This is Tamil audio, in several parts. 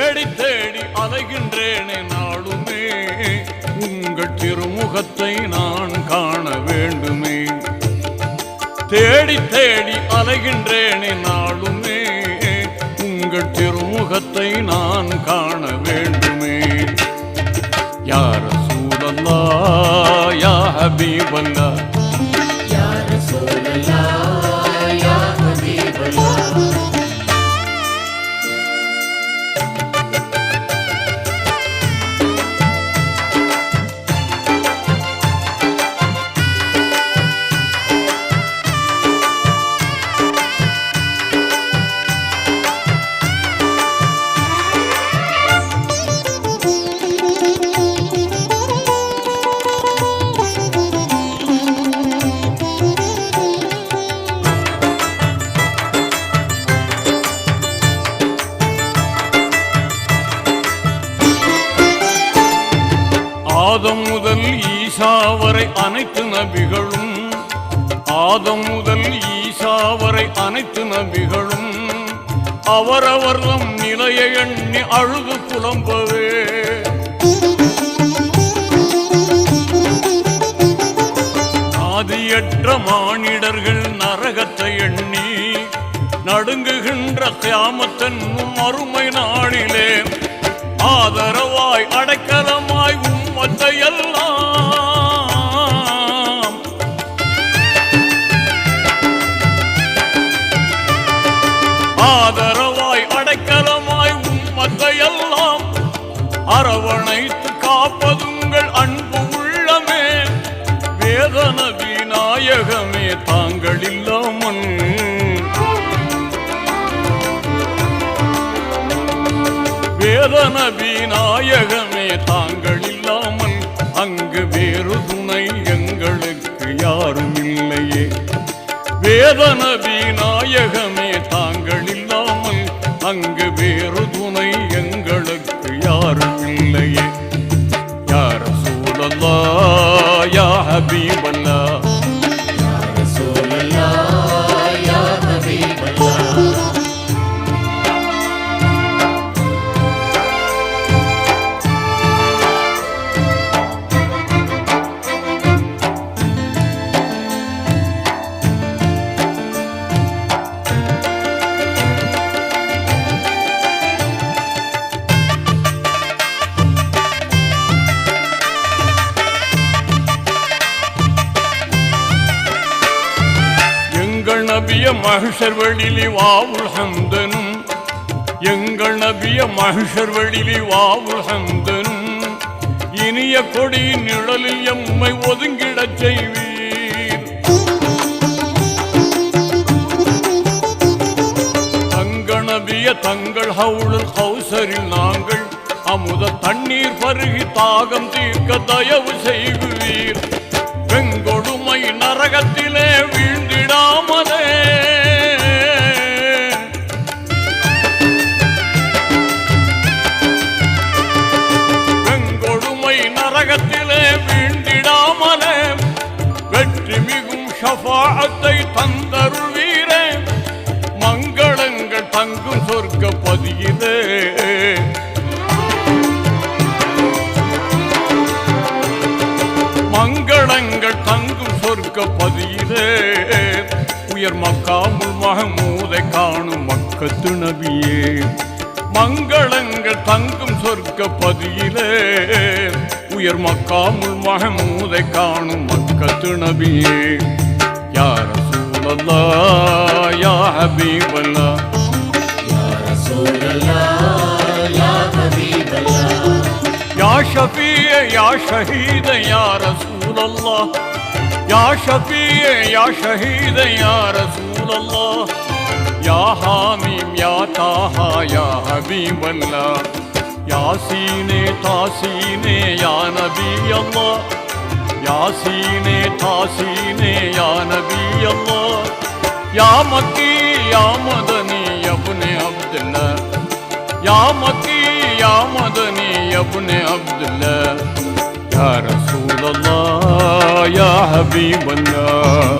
தேடி தேடி அலைகின்றேனே நாளுமே. உங்கள் திருமுகத்தை நான் காண வேண்டுமே. தேடி தேடி அலைகின்றேனே நாளுமே. உங்கள் திருமுகத்தை நான் காண வேண்டுமே. யார சூழல்லா யா ஹபீபல்லா அனைத்து நபிகளும் ஆதம் முதல் ஈசா வரை அனைத்து நபிகளும் அவரவர் நம் நிலையை எண்ணி அழுது புலம்பவே. ஆதியற்ற மானிடர்கள் நரகத்தை எண்ணி நடுங்குகின்ற கியாமத்தன்னும் அருமை நாளிலே ஆதரவாய் அடைக்கலமாய் ஆதரவாய் அடைக்கலமாய் உம்மத்தை எல்லாம் அரவணைத்து காப்பதுங்கள் அன்பு உள்ளமே. வேதன விநாயகமே தாங்கள் இல்லாமன். வேதன விநாயகமே தாங்கள் இல்லாமல் அங்கு வேறு துணை எங்களுக்கு யாரும் இல்லையே. வேதன விநாயகமே தாங்கள் அங்கு வேறு துணை எங்களுக்கு யாரும் இல்லையே. யார் சூழல்லா யா ஹபீர் மகிஷர் வெளிலி வாவுள் சந்தனும் எங்கள் நபிய மகிஷர் வெளிலி வாவுள் சந்தனும் இனிய கொடியின் நிழலில் எம்மை ஒதுங்கிடச் செய்வீர். தங்க நபிய தங்கள் ஹவுளில் ஹவுசரில் நாங்கள் அமுத தண்ணீர் பருகி தாகம் தீர்க்க தயவு செய்வீர். பெங்கொடுமை நரகத்திலே வீழ்ந்திடாமலே. மதியிலே மங்களங்கள் தங்கும் சொர்க்க பதியிலே. உயர் மக்காமுல் மகமூதை காணும் மக்கத்து நபியே மங்களங்கள் தங்கும் சொர்க்க பதியிலே. உயர் மக்காமுல் மகமூதை காணும் மக்கத்து நபியே யார் சூழல்லா யா ஹபீபல்லா. يا حبيب الله يا شفيع يا شهيد يا رسول الله يا شفيع يا شهيد يا رسول الله يا حاميم يا طه يا حبيب الله يا سيني تاسيني يا نبي الله يا سيني تاسيني يا نبي الله يا مكي يا مدني يا ابن عبد الله Ya Maki Ya Madani Ya Bune Abdullah Ya Resulallah Ya Habiballah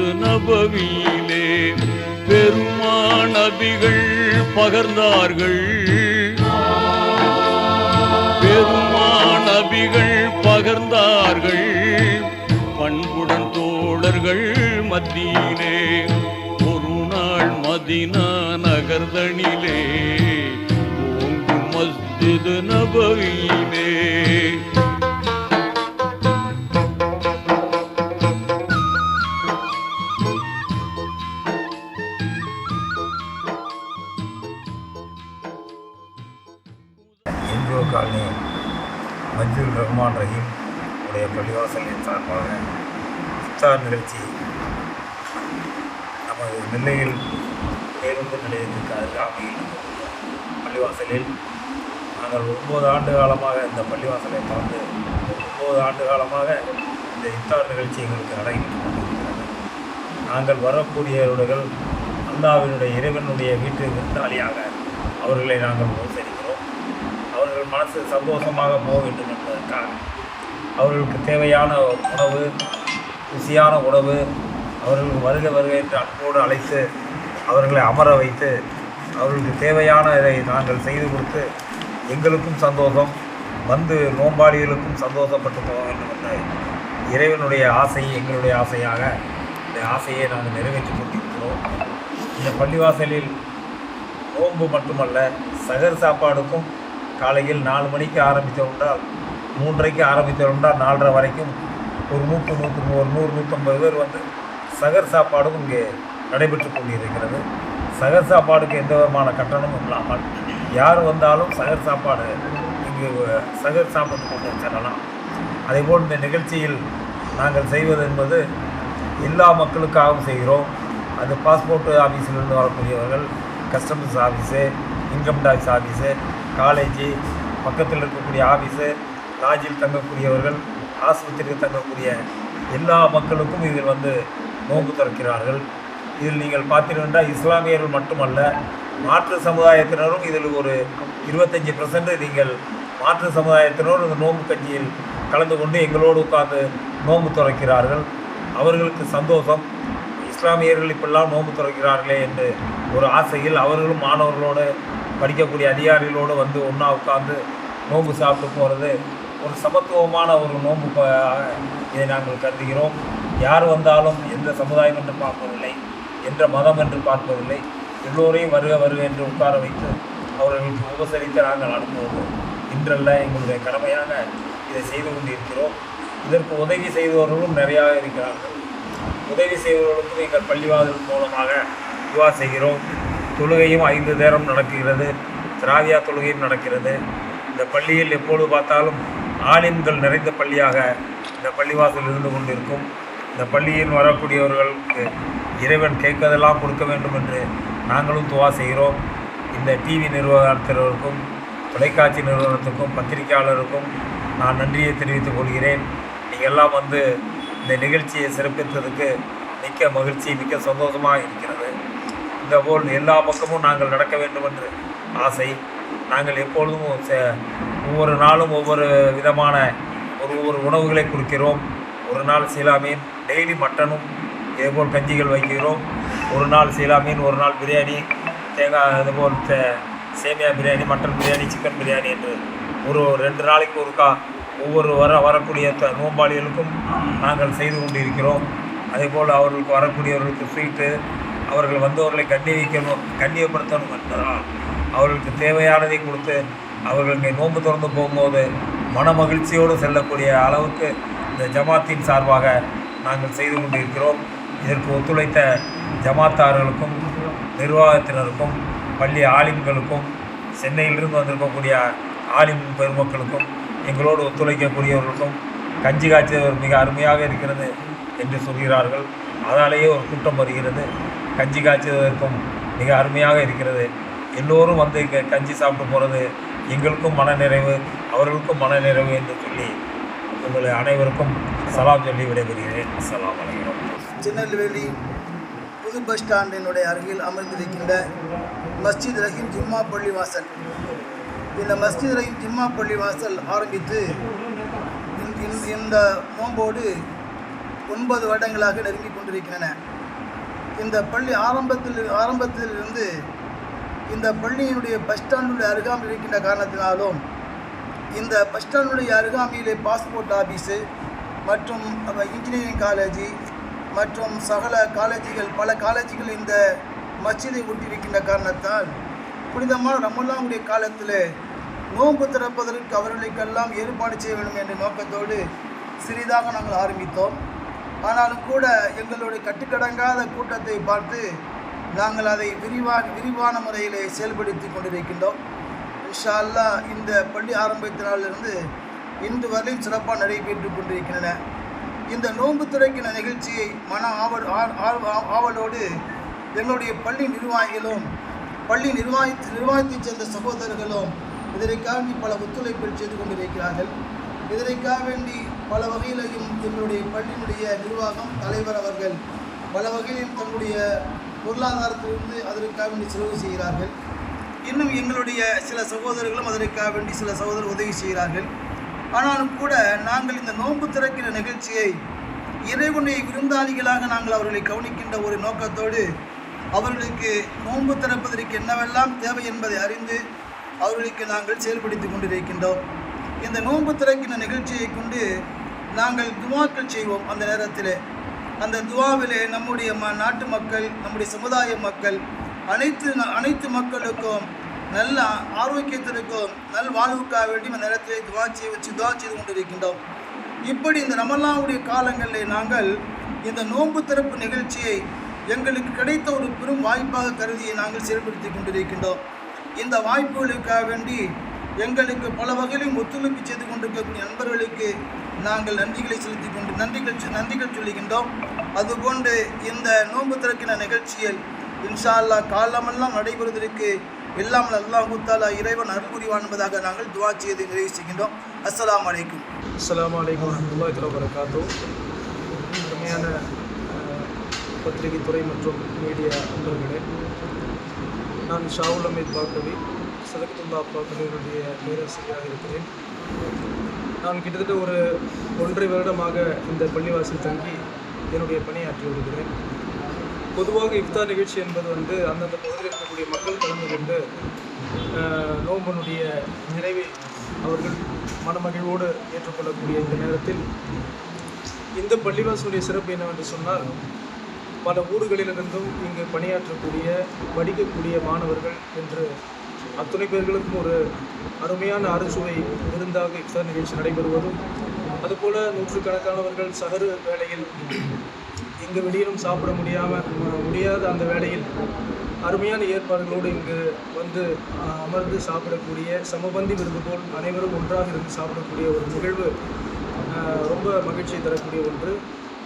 மஸ்ஜிது நபவியிலே பெருமா நபிகள் பகர்ந்தார்கள். பெருமா நபிகள் பகர்ந்தார்கள். பண்புடன் தோழர்கள் மத்தியிலே ஒரு நாள் மதினா நகர்தனிலே ஓங்கு மஸ்ஜிது நபவியிலே. இஃப்தார் நிகழ்ச்சி. நமது நெல்லையில் பேருந்து நிலையத்திற்கு அருகாமையில் பள்ளிவாசலில் நாங்கள் ஒன்பது ஆண்டு காலமாக இந்த பள்ளிவாசலை பார்த்து ஒன்பது ஆண்டு காலமாக இந்த இத்தார் நிகழ்ச்சி எங்களுக்கு நடைபெற்று கொண்டிருக்கிறது. நாங்கள் வரக்கூடியவர்கள் அல்லாவினுடைய இறைவனுடைய வீட்டு விருந்தாளியாக அவர்களை நாங்கள் உபசரிக்கிறோம். அவர்கள் மனசு சந்தோஷமாக போக வேண்டும் என்பதற்காக அவர்களுக்கு தேவையான உணவு ருசியான உணவு அவர்களுக்கு வருக வருக என்று அன்போடு அழைத்து அவர்களை அமர வைத்து அவர்களுக்கு தேவையான இதை நாங்கள் செய்து கொடுத்து எங்களுக்கும் சந்தோஷம் வந்து நோம்பாளிகளுக்கும் சந்தோஷப்பட்டு போக வேண்டும் என்ற இறைவனுடைய ஆசை எங்களுடைய ஆசையாக இந்த ஆசையை நாங்கள் நிறைவேற்றிக் கொண்டிருக்கிறோம். இந்த பள்ளிவாசலில் நோன்பு மட்டுமல்ல சகர் சாப்பாடுக்கும் காலையில் நாலு மணிக்கு ஆரம்பித்தோம் என்றால் மூன்றரைக்கு ஆரம்பித்தோம் என்றால் நாலரை வரைக்கும் ஒரு நூற்று நூற்று ஒரு நூறு நூற்றம்பது பேர் வந்து சகர் சாப்பாடும் இங்கே நடைபெற்று கொண்டிருக்கிறது. சகர் சாப்பாடுக்கு எந்த விதமான கட்டணமும் இல்லாமல் யார் வந்தாலும் சகர் சாப்பாடு இங்கு சகர் சாப்பிட்டு கொண்டு செல்லலாம். அதேபோல் இந்த நிகழ்ச்சியில் நாங்கள் செய்வது என்பது எல்லா மக்களுக்காகவும் செய்கிறோம். அது பாஸ்போர்ட் ஆஃபீஸிலிருந்து வரக்கூடியவர்கள் customers office income tax office college பக்கத்தில் இருக்கக்கூடிய ஆஃபீஸு லாட்ஜில் தங்கக்கூடியவர்கள் ஆஸ்பத்திரியில் தங்கக்கூடிய எல்லா மக்களுக்கும் இதில் வந்து நோன்பு திறக்கிறார்கள். இதில் நீங்கள் பார்த்தீங்கன்னா இஸ்லாமியர்கள் மட்டுமல்ல மாற்று சமுதாயத்தினரும் இதில் ஒரு இருபத்தஞ்சி பர்சன்ட் நீங்கள் மாற்று சமுதாயத்தினரும் இந்த நோன்பு கட்சியில் கலந்து கொண்டு எங்களோடு உட்கார்ந்து நோன்பு துறக்கிறார்கள். அவர்களுக்கு சந்தோஷம். இஸ்லாமியர்கள் இப்பெல்லாம் நோன்பு துறக்கிறார்களே என்று ஒரு ஆசையில் அவர்களும் மாணவர்களோடு படிக்கக்கூடிய அதிகாரிகளோடு வந்து ஒன்றா உட்கார்ந்து நோன்பு சாப்பிட்டு போகிறது ஒரு சமத்துவமான ஒரு நோன்பு இதை நாங்கள் கருதுகிறோம். யார் வந்தாலும் எந்த சமுதாயம் என்று பார்ப்பதில்லை என்ற மதம் என்று பார்ப்பதில்லை எல்லோரையும் வருக வருக என்று உட்கார வைத்து அவர்களுக்கு உபசரித்து நாங்கள் அனுப்புவது இன்றல்ல எங்களுடைய கடமையாக இதை செய்து கொண்டிருக்கிறோம். இதற்கு உதவி செய்தவர்களும் நிறையா இருக்கிறார்கள். உதவி செய்வர்களுக்கும் எங்கள் பள்ளிவாதல் மூலமாக துவா செய்கிறோம். தொழுகையும் ஐந்து நேரம் நடக்கிறது. திராவியா தொழுகையும் நடக்கிறது. இந்த பள்ளியில் எப்பொழுது பார்த்தாலும் ஆலிம்கள் நிறைந்த பள்ளியாக இந்த பள்ளிவாசல் இருந்து கொண்டிருக்கும். இந்த பள்ளியில் வரக்கூடியவர்களுக்கு இறைவன் கேட்கதெல்லாம் கொடுக்க வேண்டும் என்று நாங்களும் துவா செய்கிறோம். இந்த டிவி நிறுவனத்தினருக்கும் தொலைக்காட்சி நிறுவனத்துக்கும் பத்திரிகையாளருக்கும் நான் நன்றியை தெரிவித்துக் கொள்கிறேன். நீங்கள் எல்லாம் வந்து இந்த நிகழ்ச்சியை சிறப்பித்ததுக்கு மிக்க மகிழ்ச்சி மிக்க சந்தோஷமாக இருக்கிறது. இந்த போல் எல்லா பக்கமும் நாங்கள் நடக்க வேண்டும் என்று ஆசை. நாங்கள் எப்பொழுதும் ச- ஒவ்வொரு நாளும் ஒவ்வொரு விதமான ஒரு ஒவ்வொரு உணவுகளை கொடுக்கிறோம். ஒரு நாள் சீலா மீன் டெய்லி மட்டனும் இதேபோல் கஞ்சிகள் வைக்கிறோம். ஒரு நாள் சீலா மீன் ஒரு நாள் பிரியாணி தேங்காய் இதுபோல் சேமியா பிரியாணி மட்டன் பிரியாணி சிக்கன் பிரியாணி என்று ஒரு ரெண்டு நாளைக்கு ஒருக்கா ஒவ்வொரு வர வரக்கூடிய த- நோம்பாளிகளுக்கும் நாங்கள் செய்து கொண்டிருக்கிறோம். அதேபோல் அவர்களுக்கு வரக்கூடியவர்களுக்கு ஸ்வீட்டு அவர்கள் வந்தவர்களை கண்ணியக்கணும் கண்ணியப்படுத்தணும் என்பதால் அவர்களுக்கு தேவையானதை கொடுத்து அவர்கள் நோன்பு திறந்து போகும்போது மன மகிழ்ச்சியோடு செல்லக்கூடிய அளவுக்கு இந்த ஜமாத்தின் சார்பாக நாங்கள் செய்து கொண்டிருக்கிறோம். இதற்கு ஒத்துழைத்த ஜமாத்தார்களுக்கும் நிர்வாகத்தினருக்கும் பள்ளி ஆலிம்களுக்கும் சென்னையிலிருந்து வந்திருக்கக்கூடிய ஆலிம் பெருமக்களுக்கும் எங்களோடு ஒத்துழைக்கக்கூடியவர்களுக்கும் கஞ்சி காய்ச்சல் மிக அருமையாக இருக்கிறது என்று சொல்கிறார்கள். அதனாலேயே ஒரு கூட்டம் வருகிறது. கஞ்சி காய்ச்சுவதற்கும் மிக அருமையாக இருக்கிறது. எல்லோரும் வந்து இங்கே கஞ்சி சாப்பிட்டு போகிறது எங்களுக்கும் மனநிறைவு அவர்களுக்கும் மனநிறைவு என்று சொல்லி உங்களை அனைவருக்கும் சலாம் சொல்லி விடைபெறுகிறேன். சலாம் அலைக்கும். திருநெல்வேலி புது பஸ் ஸ்டாண்டினுடைய அருகில் அமர்ந்திருக்கின்ற மஸ்ஜித் ரஹீம் ஜும்மா பள்ளிவாசல். இந்த மஸ்ஜித் ரஹீம் ஜும்மா பள்ளிவாசல் ஆரம்பித்து இந்த- இந்த நோம்போடு ஒன்பது வருடங்களாக நெருங்கிக் கொண்டிருக்கின்றன. இந்த பள்ளி ஆரம்பத்தில் ஆரம்பத்திலிருந்து இந்த பள்ளியினுடைய பஸ் ஸ்டாண்டுடைய அருகாமையில் இருக்கின்ற காரணத்தினாலும் இந்த பஸ் ஸ்டாண்டுடைய அருகாமையிலே பாஸ்போர்ட் ஆஃபீஸு மற்றும் இன்ஜினியரிங் காலேஜ் மற்றும் சகல காலேஜுகள் பல காலேஜுகள் இந்த மச்சிதை ஒட்டியிருக்கின்ற காரணத்தால் புனிதமான ரமலானுடைய காலத்தில் நோன்பு திறப்பதற்கு அவர்களுக்கெல்லாம் ஏற்பாடு செய்ய வேண்டும் என்ற நோக்கத்தோடு சிறிதாக நாங்கள் ஆரம்பித்தோம். ஆனாலும் கூட எங்களுடைய கட்டுக்கடங்காத கூட்டத்தை பார்த்து நாங்கள் அதை விரிவான விரிவான முறையிலே செயல்படுத்தி கொண்டிருக்கின்றோம். இன்ஷா அல்லாஹ் இந்த பள்ளி ஆரம்பித்த நாளிலிருந்து இன்று வரையும் சிறப்பாக நடைபெற்று கொண்டிருக்கின்றன. இந்த நோன்பு துறைக்கின நிகழ்ச்சியை மன ஆவல் ஆ- ஆ- ஆவலோடு எங்களுடைய பள்ளி நிர்வாகிகளும் பள்ளி நிர்வாகி நிர்வாகத்தைச் சேர்ந்த சகோதரர்களும் இதற்காக பல ஒத்துழைப்புகள் செய்து கொண்டிருக்கிறார்கள். இதற்காக வேண்டி பல வகையிலையும் எங்களுடைய பள்ளியினுடைய நிர்வாகம் தலைவர் அவர்கள் பல வகையிலும் தன்னுடைய பொருளாதாரத்திலிருந்து அதற்காக வேண்டி செலவு செய்கிறார்கள். இன்னும் எங்களுடைய சில சகோதரர்களும் அதற்காக வேண்டி சில சகோதரர் உதவி செய்கிறார்கள். ஆனாலும் கூட நாங்கள் இந்த நோன்பு திறக்கிற நிகழ்ச்சியை இறைவனை விருந்தாளிகளாக நாங்கள் அவர்களை கவனிக்கின்ற ஒரு நோக்கத்தோடு அவர்களுக்கு நோன்பு திறப்பதற்கு என்னவெல்லாம் தேவை என்பதை அறிந்து அவர்களுக்கு நாங்கள் செயல்படுத்தி கொண்டிருக்கின்றோம். இந்த நோன்பு திறக்கின நிகழ்ச்சியை கொண்டு நாங்கள் துவாக்கள் செய்வோம் அந்த நேரத்தில். அந்த துவாவிலே நம்முடைய ம நாட்டு மக்கள் நம்முடைய சமுதாய மக்கள் அனைத்து அனைத்து மக்களுக்கும் நல்ல ஆரோக்கியத்திற்கும் நல் வாழ்வுக்காக வேண்டி அந்த நேரத்திலே துவா வச்சு துவா செய்து கொண்டிருக்கின்றோம். இப்படி இந்த ரமலாவுடைய காலங்களில் நாங்கள் இந்த நோன்பு திறப்பு நிகழ்ச்சியை எங்களுக்கு கிடைத்த ஒரு பெரும் வாய்ப்பாக கருதியை நாங்கள் செயல்படுத்தி கொண்டிருக்கின்றோம். இந்த வாய்ப்புகளுக்காக வேண்டி எங்களுக்கு பல வகையிலும் ஒத்துழைப்பு செய்து கொண்டிருக்கக்கூடிய நண்பர்களுக்கு நாங்கள் நன்றிகளை செலுத்தி கொண்டு நன்றிகள் நன்றிகள் சொல்லுகின்றோம். அதுபோன்று இந்த நோன்பு திறக்கிற நிகழ்ச்சியில் இன்ஷா அல்லாஹ் காலமெல்லாம் நடைபெறுவதற்கு எல்லாம் அல்லா குத்தாலா இறைவன் அருள் புரிவான் என்பதாக நாங்கள் துவா செய்து நிறைவு செய்கின்றோம். அஸ்லாம் அலைக்கும். அஸ்லாம் வலைக்கம் வரமத்துல்லாஹி தஆலா வரகாத்தோ உண்மையான பத்திரிகை துறை மற்றும் மீடியா நண்பர்களே நான் ஷாவுல் அமீத் பாக்கவி சதகத்துல்லா பாக்கவியினுடைய பேராசிரியராக இருக்கிறேன். நான் கிட்டத்தட்ட ஒரு ஒன்றரை வருடமாக இந்த பள்ளிவாசல் தங்கி என்னுடைய பணியாற்றி வருகிறேன். பொதுவாக இஃப்தார் நிகழ்ச்சி என்பது வந்து அந்தந்த பகுதியில் இருக்கக்கூடிய மக்கள் கலந்து கொண்டு நோம்பனுடைய நிறைவை அவர்கள் மனமகிழ்வோடு ஏற்றுக்கொள்ளக்கூடிய இந்த நேரத்தில் இந்த பள்ளிவாசலுடைய சிறப்பு என்னவென்று சொன்னால் பல ஊர்களிலிருந்தும் இங்கு பணியாற்றக்கூடிய படிக்கக்கூடிய மாணவர்கள் என்று அத்துணை பேர்களுக்கும் ஒரு அருமையான அறுசுவை விருந்தாக இஃப்தார் நிகழ்ச்சி நடைபெறுவதும் அதுபோல் நூற்றுக்கணக்கானவர்கள் சகரு வேளையில் இங்கு வெளியிலும் சாப்பிட முடியாமல் முடியாத அந்த வேளையில் அருமையான ஏற்பாடுகளோடு இங்கு வந்து அமர்ந்து சாப்பிடக்கூடிய சமபந்தி விருது போல் அனைவரும் ஒன்றாக இருந்து சாப்பிடக்கூடிய ஒரு நிகழ்வு ரொம்ப மகிழ்ச்சியை தரக்கூடிய ஒன்று.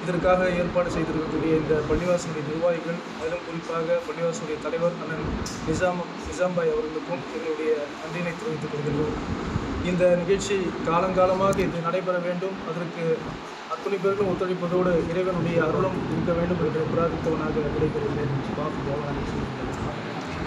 இதற்காக ஏற்பாடு செய்திருக்கக்கூடிய இந்த பள்ளிவாசனுடைய நிர்வாகிகள் அதிலும் குறிப்பாக பள்ளிவாசனுடைய தலைவர் அண்ணன் நிசாம் நிசாம்பாய் அவர்களுக்கும் எங்களுடைய நன்றியினை தெரிவித்துக் கொள்கிறோம் இந்த நிகழ்ச்சி காலங்காலமாக இது நடைபெற வேண்டும். அதற்கு அத்துணை பேர்களும் ஒத்துழைப்பதோடு இறைவனுடைய அருளும் இருக்க வேண்டும் என்று பிரார்த்தித்தவனாக விடைபெறுகிறேன்.